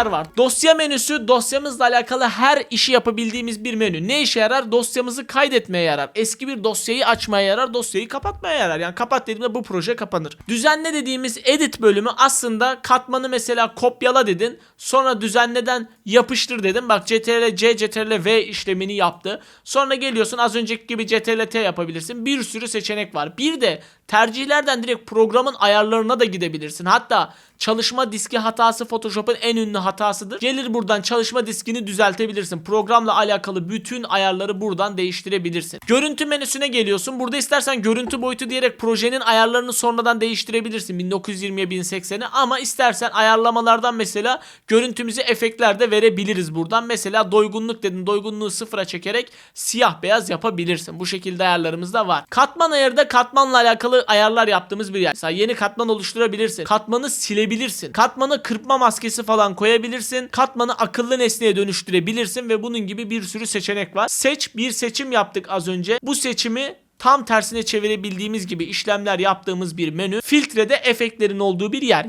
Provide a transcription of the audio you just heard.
seçenekler var. Dosya menüsü dosyamızla alakalı her işi yapabildiğimiz bir menü. Ne işe yarar? Dosyamızı kaydetmeye yarar. Eski bir dosyayı açmaya yarar. Dosyayı kapatmaya yarar. Yani kapat dediğimde bu proje kapanır. Düzenle dediğimiz edit bölümü aslında katmanı mesela kopyala dedin. Sonra düzenleden yapıştır dedim. Bak CTRL C, CTRL V işlemini yaptı. Sonra geliyorsun az önceki gibi CTRL T yapabilirsin. Bir sürü seçenek var. Bir de tercihlerden direkt programın ayarlarına da gidebilirsin. Hatta çalışma diski hatası Photoshop'un en ünlü hatasıdır. Gelir buradan çalışma diskini düzeltebilirsin. Programla alakalı bütün ayarları buradan değiştirebilirsin. Görüntü menüsüne geliyorsun. Burada istersen görüntü boyutu diyerek projenin ayarlarını sonradan değiştirebilirsin. 1920'ye 1080'e ama istersen ayarlamalardan mesela görüntümüzü efektlerde verebiliriz buradan. Mesela doygunluk dedin. Doygunluğu sıfıra çekerek siyah beyaz yapabilirsin. Bu şekilde ayarlarımız da var. Katman ayarı da katmanla alakalı ayarlar yaptığımız bir yer. Mesela yeni katman oluşturabilirsin. Katmanı silebilirsin. Katmanı kırpma maskesi falan koyabilirsin. Katmanı akıllı nesneye dönüştürebilirsin ve bunun gibi bir sürü seçenek var. Seç bir seçim yaptık az önce. Bu seçimi tam tersine çevirebildiğimiz gibi işlemler yaptığımız bir menü. Filtrede efektlerin olduğu bir yer.